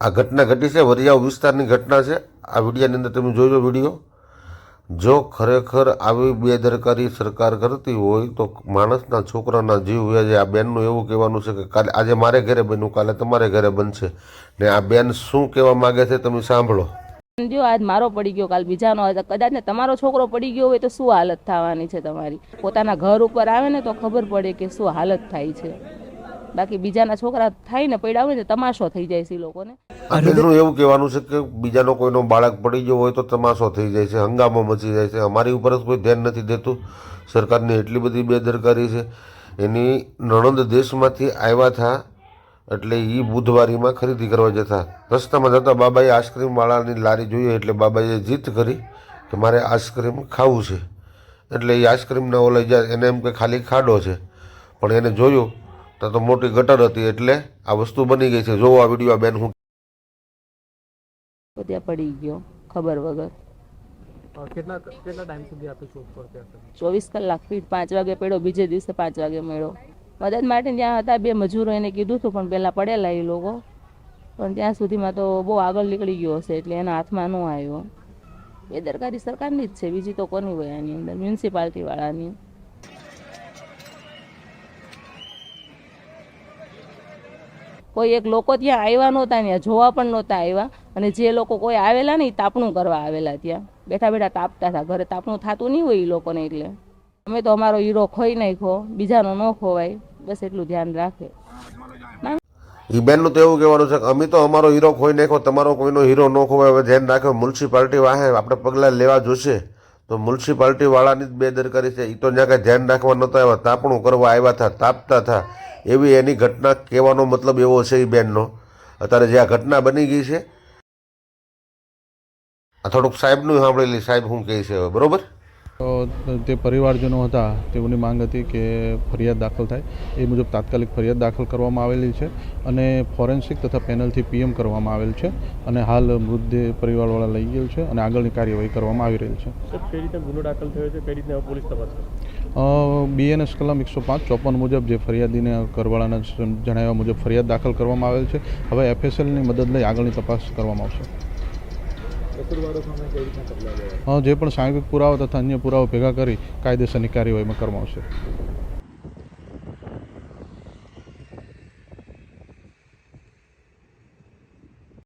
આ ઘટના ઘટી છે, વરિયાવ વિસ્તારની ઘટના છે. આ વિડિયાની અંદર તમે જોજો વીડિયો. જો ખરેખર આવી બેદરકારી સરકાર કરતી હોય તો માણસના છોકરાના જીવ વ્યાજે આ બેનનું એવું કહેવાનું છે કે કાલે આજે મારે ઘરે બન્યું, કાલે તમારે ઘરે બનશે. ને આ બેન શું કહેવા માગે છે તમે સાંભળો. જો આજ મારો પડી ગયો, કાલ બીજાનો કદાચ ને તમારો છોકરો પડી ગયો હોય તો શું હાલત થવાની છે તમારી? પોતાના ઘર ઉપર આવે ને તો ખબર પડે કે શું હાલત થાય છે. બાકી બીજાના છોકરા થાય ને પડ્યા હોય ને તમાશો થઈ જાય છે લોકોને. મિત્રો એવું કહેવાનું છે કે બીજાનો કોઈનો બાળક પડી ગયો હોય તો તમાશો થઈ જાય છે હંગામો મચી જાય છે. અમારી ઉપર જ કોઈ ધ્યાન નથી દેતું. સરકારની એટલી બધી બેદરકારી છે. એની નણંદ દેશમાંથી આવ્યા હતા એટલે એ બુધવારીમાં ખરીદી કરવા જતા. રસ્તામાં જતા બાબાએ આઈસ્ક્રીમવાળાની લારી જોઈએ એટલે બાબાએ જીત કરી કે મારે આઈસ્ક્રીમ ખાવું છે. એટલે એ આઈસ્ક્રીમના ઓલા જાય એને એમ કે ખાલી ખાડો છે. પણ એને જોયું તો તો મોટી ગટર હતી એટલે આ વસ્તુ બની ગઈ છે. જોવો આ વીડિયો બેન હું તો ત્યાં પડી ગયો ખબર વગર. કેટલા કેટલા ટાઈમ સુધી ચોવીસ કલાક ફીટ પાંચ વાગે પડ્યો બીજે દિવસે પાંચ વાગે મળ્યો. મદદ માટે ત્યાં હતા બે મજૂરો એને કીધું હતું પણ પહેલાં પડેલા એ લોકો. પણ ત્યાં સુધીમાં તો બહુ આગળ નીકળી ગયો હશે એટલે એના હાથમાં ન આવ્યો. બેદરકારી સરકારની જ છે બીજી તો કોની હોય આની અંદર મ્યુનિસિપાલિટી વાળાની. કોઈ એક લોકો ત્યાં આવ્યા નહોતા ત્યાં જોવા પણ નહોતા આવ્યા અને જે લોકો કોઈ આવેલા ને એ તાપણું કરવા આવેલા ત્યાં. બેઠા બેઠા તાપતા હતા. ઘરે તાપણું થતું નહીં હોય એ લોકોને એટલે. અમે તો અમારો હીરો ખોઈ નાખ્યો. બીજાનો ન ખોવાય. બસ એટલું ધ્યાન રાખે. હિબેનનું તો એવું કહેવાનું છે કે અમે તો અમારો હીરો ખોઈ નાખ્યો. તમારો કોઈનો હીરો ન ખોવાય. હવે ધ્યાન રાખ્યો મ્યુનિસિપાલિટી વાહે આપણે પગલાં લેવા જોશે. તો મ્યુનિસિપાલિટી વાળાની જ બેદરકારી છે. એ તો જ્યાં કાંઈ ધ્યાન રાખવા નહોતા આવ્યા. તાપણું કરવા આવ્યા હતા, તાપતા હતા. એવી એની ઘટના કહેવાનો મતલબ એવો છે એ બેનનો. અત્યારે જે આ ઘટના બની ગઈ છે આ થોડુંક સાહેબનું સાંભળેલી સાહેબ શું કહે છે હવે? બરોબર? તો તે પરિવારજનો હતા તેઓની માંગ હતી કે ફરિયાદ દાખલ થાય. એ મુજબ તાત્કાલિક ફરિયાદ દાખલ કરવામાં આવેલી છે અને ફોરેન્સિક તથા પેનલથી પીએમ કરવામાં આવેલ છે અને હાલ મૃતદેહ પરિવારવાળા લઈ ગયેલ છે અને આગળની કાર્યવાહી કરવામાં આવી રહી છે. કઈ રીતે ગુનો દાખલ થયો છે? કઈ રીતે પોલીસ તપાસ કરશે? બીએનએસ કલમ એકસો પાંચ ચોપન મુજબ જે ફરિયાદીને કરવાળાના જણાવ્યા મુજબ ફરિયાદ દાખલ કરવામાં આવેલ છે. હવે એફએસએલની મદદ લઈ આગળની તપાસ કરવામાં આવશે. જે પણ સાંઘિક પુરાવા તથા અન્ય પુરાવા ભેગા કરી કાયદેસરની કાર્યવાહીમાં કરવામાં આવશે.